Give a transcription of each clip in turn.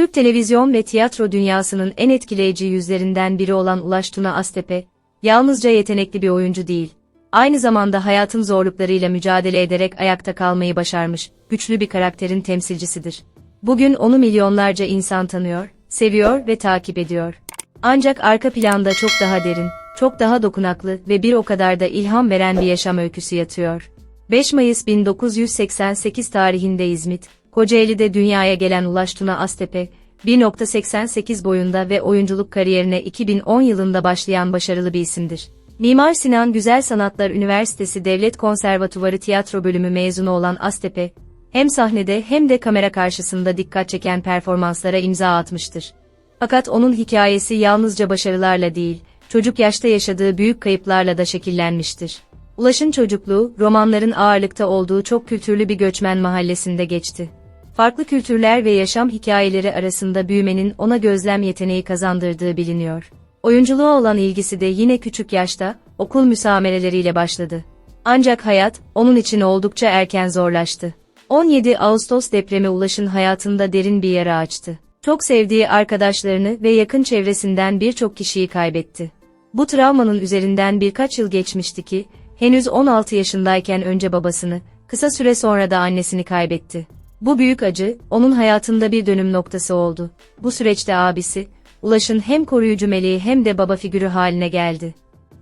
Türk televizyon ve tiyatro dünyasının en etkileyici yüzlerinden biri olan Ulaş Tuna Aztepe, yalnızca yetenekli bir oyuncu değil, aynı zamanda hayatın zorluklarıyla mücadele ederek ayakta kalmayı başarmış, güçlü bir karakterin temsilcisidir. Bugün onu milyonlarca insan tanıyor, seviyor ve takip ediyor. Ancak arka planda çok daha derin, çok daha dokunaklı ve bir o kadar da ilham veren bir yaşam öyküsü yatıyor. 5 Mayıs 1988 tarihinde İzmit, Kocaeli'de dünyaya gelen Ulaş Tuna Aztepe, 1.88 boyunda ve oyunculuk kariyerine 2010 yılında başlayan başarılı bir isimdir. Mimar Sinan Güzel Sanatlar Üniversitesi Devlet Konservatuvarı Tiyatro Bölümü mezunu olan Aztepe, hem sahnede hem de kamera karşısında dikkat çeken performanslara imza atmıştır. Fakat onun hikayesi yalnızca başarılarla değil, çocuk yaşta yaşadığı büyük kayıplarla da şekillenmiştir. Ulaş'ın çocukluğu, romanların ağırlıkta olduğu çok kültürlü bir göçmen mahallesinde geçti. Farklı kültürler ve yaşam hikayeleri arasında büyümenin ona gözlem yeteneği kazandırdığı biliniyor. Oyunculuğa olan ilgisi de yine küçük yaşta, okul müsamereleriyle başladı. Ancak hayat, onun için oldukça erken zorlaştı. 17 Ağustos depremi Ulaş'ın hayatında derin bir yara açtı. Çok sevdiği arkadaşlarını ve yakın çevresinden birçok kişiyi kaybetti. Bu travmanın üzerinden birkaç yıl geçmişti ki, henüz 16 yaşındayken önce babasını, kısa süre sonra da annesini kaybetti. Bu büyük acı, onun hayatında bir dönüm noktası oldu. Bu süreçte abisi, Ulaş'ın hem koruyucu meleği hem de baba figürü haline geldi.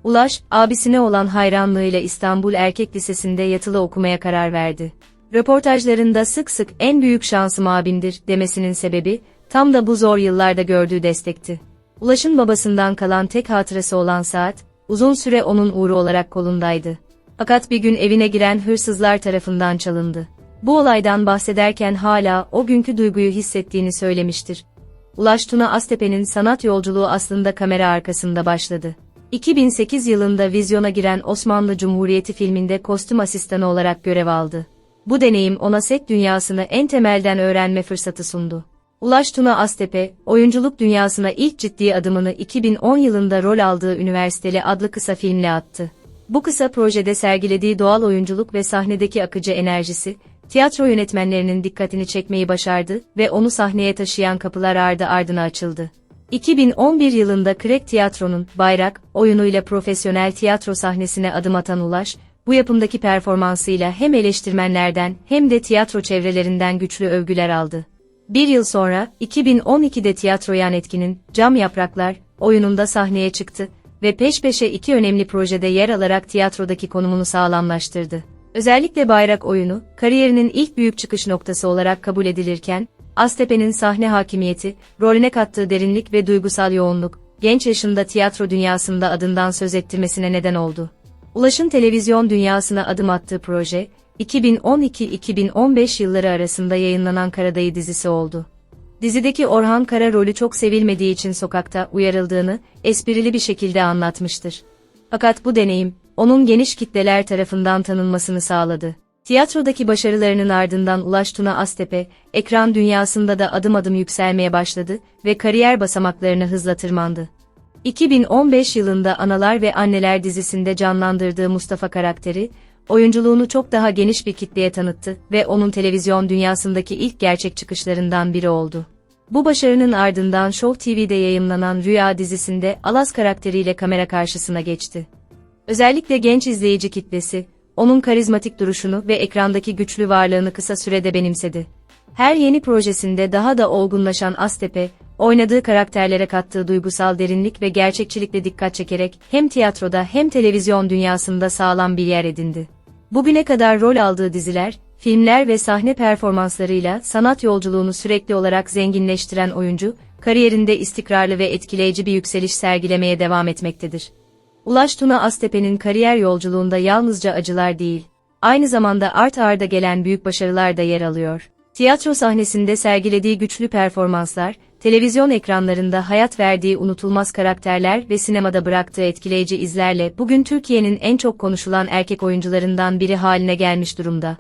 Ulaş, abisine olan hayranlığıyla İstanbul Erkek Lisesi'nde yatılı okumaya karar verdi. Röportajlarında sık sık en büyük şansım abimdir demesinin sebebi, tam da bu zor yıllarda gördüğü destekti. Ulaş'ın babasından kalan tek hatırası olan saat, uzun süre onun uğru olarak kolundaydı. Fakat bir gün evine giren hırsızlar tarafından çalındı. Bu olaydan bahsederken hala o günkü duyguyu hissettiğini söylemiştir. Ulaş Tuna Aztepe'nin sanat yolculuğu aslında kamera arkasında başladı. 2008 yılında vizyona giren Osmanlı Cumhuriyeti filminde kostüm asistanı olarak görev aldı. Bu deneyim ona set dünyasını en temelden öğrenme fırsatı sundu. Ulaş Tuna Aztepe, oyunculuk dünyasına ilk ciddi adımını 2010 yılında rol aldığı Üniversiteli adlı kısa filmle attı. Bu kısa projede sergilediği doğal oyunculuk ve sahnedeki akıcı enerjisi, tiyatro yönetmenlerinin dikkatini çekmeyi başardı ve onu sahneye taşıyan kapılar ardı ardına açıldı. 2011 yılında Krek Tiyatro'nun Bayrak oyunuyla profesyonel tiyatro sahnesine adım atan Ulaş, bu yapımdaki performansıyla hem eleştirmenlerden hem de tiyatro çevrelerinden güçlü övgüler aldı. Bir yıl sonra, 2012'de Tiyatroyan Etkin'in Cam Yapraklar oyununda sahneye çıktı ve peş peşe iki önemli projede yer alarak tiyatrodaki konumunu sağlamlaştırdı. Özellikle bayrak oyunu, kariyerinin ilk büyük çıkış noktası olarak kabul edilirken, Aztepe'nin sahne hakimiyeti, rolüne kattığı derinlik ve duygusal yoğunluk, genç yaşında tiyatro dünyasında adından söz ettirmesine neden oldu. Ulaş'ın televizyon dünyasına adım attığı proje, 2012-2015 yılları arasında yayınlanan Karadayı dizisi oldu. Dizideki Orhan Kara rolü çok sevilmediği için sokakta uyarıldığını esprili bir şekilde anlatmıştır. Fakat bu deneyim, onun geniş kitleler tarafından tanınmasını sağladı. Tiyatrodaki başarılarının ardından Ulaş Tuna Aztepe, ekran dünyasında da adım adım yükselmeye başladı ve kariyer basamaklarını hızla tırmandı. 2015 yılında Analar ve Anneler dizisinde canlandırdığı Mustafa karakteri, oyunculuğunu çok daha geniş bir kitleye tanıttı ve onun televizyon dünyasındaki ilk gerçek çıkışlarından biri oldu. Bu başarının ardından Show TV'de yayımlanan Rüya dizisinde Alas karakteriyle kamera karşısına geçti. Özellikle genç izleyici kitlesi, onun karizmatik duruşunu ve ekrandaki güçlü varlığını kısa sürede benimsedi. Her yeni projesinde daha da olgunlaşan Aztepe, oynadığı karakterlere kattığı duygusal derinlik ve gerçekçilikle dikkat çekerek hem tiyatroda hem televizyon dünyasında sağlam bir yer edindi. Bugüne kadar rol aldığı diziler, filmler ve sahne performanslarıyla sanat yolculuğunu sürekli olarak zenginleştiren oyuncu, kariyerinde istikrarlı ve etkileyici bir yükseliş sergilemeye devam etmektedir. Ulaş Tuna Aztepe'nin kariyer yolculuğunda yalnızca acılar değil, aynı zamanda art arda gelen büyük başarılar da yer alıyor. Tiyatro sahnesinde sergilediği güçlü performanslar, televizyon ekranlarında hayat verdiği unutulmaz karakterler ve sinemada bıraktığı etkileyici izlerle bugün Türkiye'nin en çok konuşulan erkek oyuncularından biri haline gelmiş durumda.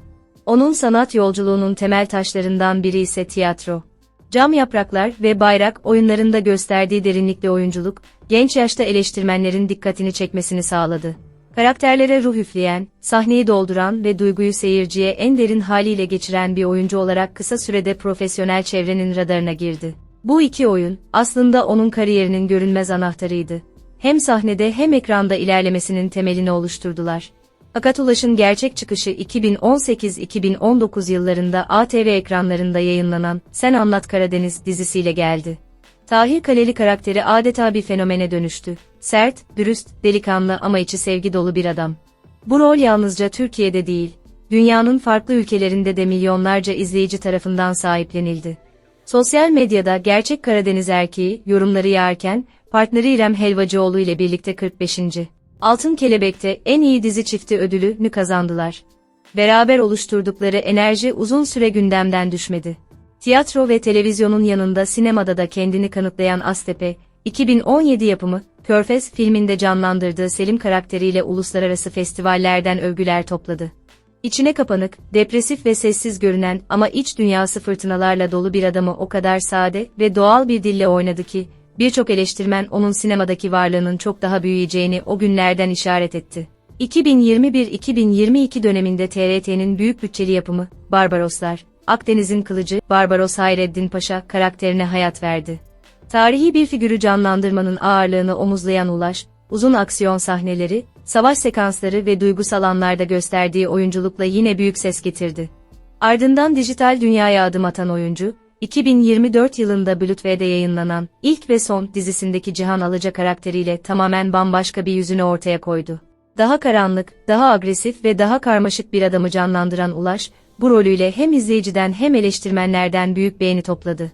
Onun sanat yolculuğunun temel taşlarından biri ise tiyatro. Cam Yapraklar ve Bayrak oyunlarında gösterdiği derinlikli oyunculuk, genç yaşta eleştirmenlerin dikkatini çekmesini sağladı. Karakterlere ruh üfleyen, sahneyi dolduran ve duyguyu seyirciye en derin haliyle geçiren bir oyuncu olarak kısa sürede profesyonel çevrenin radarına girdi. Bu iki oyun, aslında onun kariyerinin görünmez anahtarıydı. Hem sahnede hem ekranda ilerlemesinin temelini oluşturdular. Fakat Ulaş'ın gerçek çıkışı 2018-2019 yıllarında ATV ekranlarında yayınlanan Sen Anlat Karadeniz dizisiyle geldi. Tahir Kaleli karakteri adeta bir fenomene dönüştü. Sert, dürüst, delikanlı ama içi sevgi dolu bir adam. Bu rol yalnızca Türkiye'de değil, dünyanın farklı ülkelerinde de milyonlarca izleyici tarafından sahiplenildi. Sosyal medyada gerçek Karadeniz erkeği yorumları yağarken, partneri İrem Helvacıoğlu ile birlikte 45. Altın Kelebek'te en iyi dizi çifti ödülünü kazandılar. Beraber oluşturdukları enerji uzun süre gündemden düşmedi. Tiyatro ve televizyonun yanında sinemada da kendini kanıtlayan Astepe, 2017 yapımı, Körfez filminde canlandırdığı Selim karakteriyle uluslararası festivallerden övgüler topladı. İçine kapanık, depresif ve sessiz görünen ama iç dünyası fırtınalarla dolu bir adamı o kadar sade ve doğal bir dille oynadı ki, birçok eleştirmen onun sinemadaki varlığının çok daha büyüyeceğini o günlerden işaret etti. 2021-2022 döneminde TRT'nin büyük bütçeli yapımı, Barbaroslar, Akdeniz'in kılıcı, Barbaros Hayreddin Paşa karakterine hayat verdi. Tarihi bir figürü canlandırmanın ağırlığını omuzlayan Ulaş, uzun aksiyon sahneleri, savaş sekansları ve duygusal anlarda gösterdiği oyunculukla yine büyük ses getirdi. Ardından dijital dünyaya adım atan oyuncu, 2024 yılında Blütve'de yayınlanan ilk ve son dizisindeki Cihan Alıca karakteriyle tamamen bambaşka bir yüzünü ortaya koydu. Daha karanlık, daha agresif ve daha karmaşık bir adamı canlandıran Ulaş, bu rolüyle hem izleyiciden hem eleştirmenlerden büyük beğeni topladı.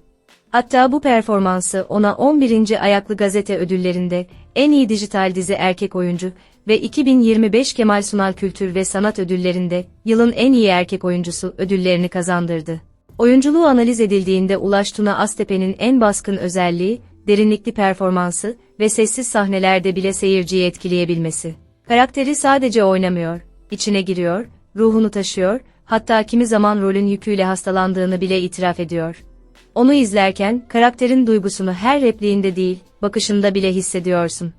Hatta bu performansı ona 11. Ayaklı Gazete ödüllerinde en iyi dijital dizi erkek oyuncu ve 2025 Kemal Sunal Kültür ve Sanat ödüllerinde yılın en iyi erkek oyuncusu ödüllerini kazandırdı. Oyunculuğu analiz edildiğinde Ulaş Tuna Aztepe'nin en baskın özelliği, derinlikli performansı ve sessiz sahnelerde bile seyirciyi etkileyebilmesi. Karakteri sadece oynamıyor, içine giriyor, ruhunu taşıyor, hatta kimi zaman rolün yüküyle hastalandığını bile itiraf ediyor. Onu izlerken karakterin duygusunu her repliğinde değil, bakışında bile hissediyorsun.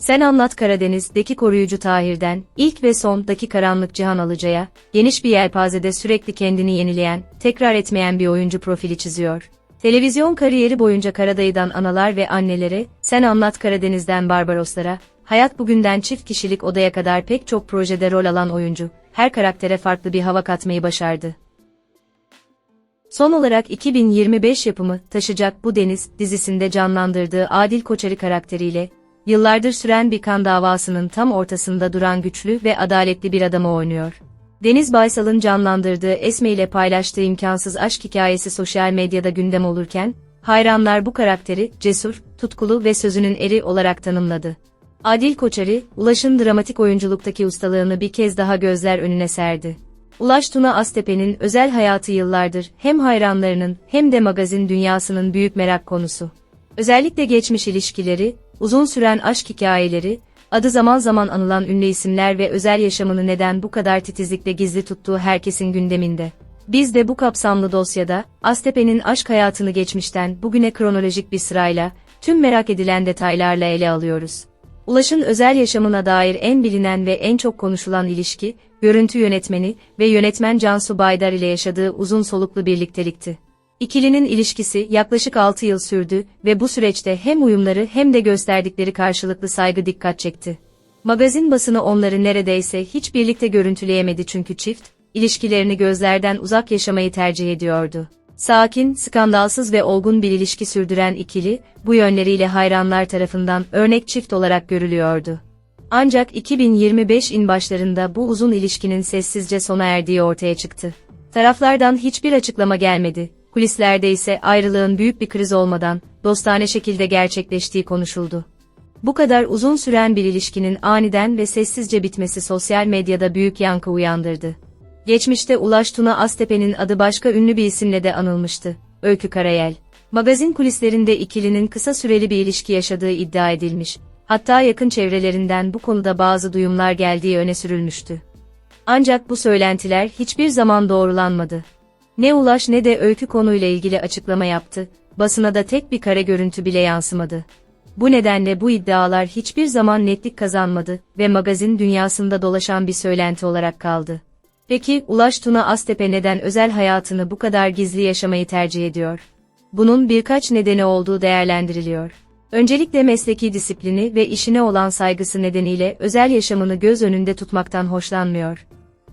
Sen Anlat Karadeniz'deki koruyucu Tahir'den, ilk ve sondaki karanlık Cihan Alıca'ya, geniş bir yelpazede sürekli kendini yenileyen, tekrar etmeyen bir oyuncu profili çiziyor. Televizyon kariyeri boyunca Karadayı'dan analar ve annelere, Sen Anlat Karadeniz'den Barbaroslara, Hayat Bugün'den çift kişilik odaya kadar pek çok projede rol alan oyuncu, her karaktere farklı bir hava katmayı başardı. Son olarak 2025 yapımı Taşacak Bu Deniz dizisinde canlandırdığı Adil Koçarı karakteriyle, yıllardır süren bir kan davasının tam ortasında duran güçlü ve adaletli bir adamı oynuyor. Deniz Baysal'ın canlandırdığı Esme ile paylaştığı imkansız aşk hikayesi sosyal medyada gündem olurken, hayranlar bu karakteri cesur, tutkulu ve sözünün eri olarak tanımladı. Adil Koçarı, Ulaş'ın dramatik oyunculuktaki ustalığını bir kez daha gözler önüne serdi. Ulaş Tuna Aztepe'nin özel hayatı yıllardır hem hayranlarının hem de magazin dünyasının büyük merak konusu. Özellikle geçmiş ilişkileri, uzun süren aşk hikayeleri, adı zaman zaman anılan ünlü isimler ve özel yaşamını neden bu kadar titizlikle gizli tuttuğu herkesin gündeminde. Biz de bu kapsamlı dosyada, Aztepe'nin aşk hayatını geçmişten bugüne kronolojik bir sırayla, tüm merak edilen detaylarla ele alıyoruz. Ulaş'ın özel yaşamına dair en bilinen ve en çok konuşulan ilişki, görüntü yönetmeni ve yönetmen Cansu Baydar ile yaşadığı uzun soluklu birliktelikti. İkilinin ilişkisi yaklaşık 6 yıl sürdü ve bu süreçte hem uyumları hem de gösterdikleri karşılıklı saygı dikkat çekti. Magazin basını onları neredeyse hiç birlikte görüntüleyemedi çünkü çift, ilişkilerini gözlerden uzak yaşamayı tercih ediyordu. Sakin, skandalsız ve olgun bir ilişki sürdüren ikili, bu yönleriyle hayranlar tarafından örnek çift olarak görülüyordu. Ancak 2025'in başlarında bu uzun ilişkinin sessizce sona erdiği ortaya çıktı. Taraflardan hiçbir açıklama gelmedi. Kulislerde ise ayrılığın büyük bir kriz olmadan, dostane şekilde gerçekleştiği konuşuldu. Bu kadar uzun süren bir ilişkinin aniden ve sessizce bitmesi sosyal medyada büyük yankı uyandırdı. Geçmişte Ulaş Tuna Aztepe'nin adı başka ünlü bir isimle de anılmıştı. Öykü Karayel. Magazin kulislerinde ikilinin kısa süreli bir ilişki yaşadığı iddia edilmiş. Hatta yakın çevrelerinden bu konuda bazı duyumlar geldiği öne sürülmüştü. Ancak bu söylentiler hiçbir zaman doğrulanmadı. Ne Ulaş ne de Öykü konuyla ilgili açıklama yaptı, basına da tek bir kare görüntü bile yansımadı. Bu nedenle bu iddialar hiçbir zaman netlik kazanmadı ve magazin dünyasında dolaşan bir söylenti olarak kaldı. Peki Ulaş Tuna Aztepe neden özel hayatını bu kadar gizli yaşamayı tercih ediyor? Bunun birkaç nedeni olduğu değerlendiriliyor. Öncelikle mesleki disiplini ve işine olan saygısı nedeniyle özel yaşamını göz önünde tutmaktan hoşlanmıyor.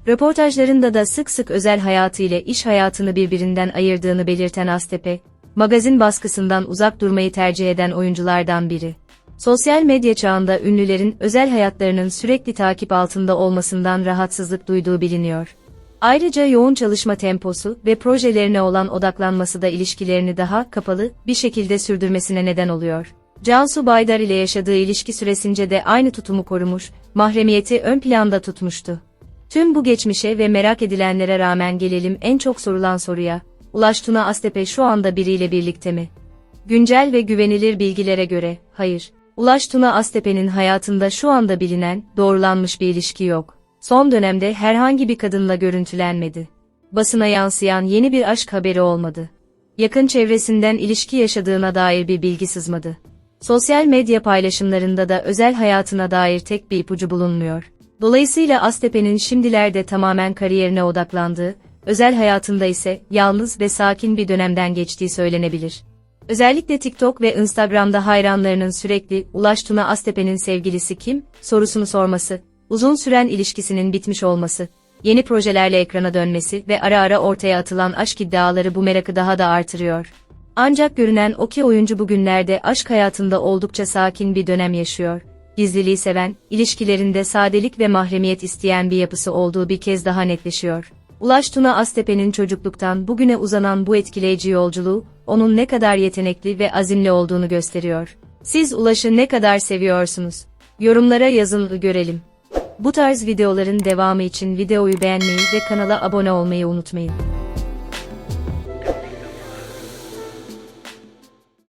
Röportajlarında da sık sık özel hayatı ile iş hayatını birbirinden ayırdığını belirten Aztepe, magazin baskısından uzak durmayı tercih eden oyunculardan biri. Sosyal medya çağında ünlülerin özel hayatlarının sürekli takip altında olmasından rahatsızlık duyduğu biliniyor. Ayrıca yoğun çalışma temposu ve projelerine olan odaklanması da ilişkilerini daha kapalı bir şekilde sürdürmesine neden oluyor. Cansu Baydar ile yaşadığı ilişki süresince de aynı tutumu korumuş, mahremiyeti ön planda tutmuştu. Tüm bu geçmişe ve merak edilenlere rağmen gelelim en çok sorulan soruya. Ulaş Tuna Astepe şu anda biriyle birlikte mi? Güncel ve güvenilir bilgilere göre, hayır. Ulaş Tuna Astepe'nin hayatında şu anda bilinen, doğrulanmış bir ilişki yok. Son dönemde herhangi bir kadınla görüntülenmedi. Basına yansıyan yeni bir aşk haberi olmadı. Yakın çevresinden ilişki yaşadığına dair bir bilgi sızmadı. Sosyal medya paylaşımlarında da özel hayatına dair tek bir ipucu bulunmuyor. Dolayısıyla Astepe'nin şimdilerde tamamen kariyerine odaklandığı, özel hayatında ise yalnız ve sakin bir dönemden geçtiği söylenebilir. Özellikle TikTok ve Instagram'da hayranlarının sürekli Ulaş Tuna Astepe'nin sevgilisi kim sorusunu sorması, uzun süren ilişkisinin bitmiş olması, yeni projelerle ekrana dönmesi ve ara ara ortaya atılan aşk iddiaları bu merakı daha da artırıyor. Ancak görünen o ki oyuncu bugünlerde aşk hayatında oldukça sakin bir dönem yaşıyor. Gizliliği seven, ilişkilerinde sadelik ve mahremiyet isteyen bir yapısı olduğu bir kez daha netleşiyor. Ulaş Tuna Astepe'nin çocukluktan bugüne uzanan bu etkileyici yolculuğu, onun ne kadar yetenekli ve azimli olduğunu gösteriyor. Siz Ulaş'ı ne kadar seviyorsunuz? Yorumlara yazın görelim. Bu tarz videoların devamı için videoyu beğenmeyi ve kanala abone olmayı unutmayın.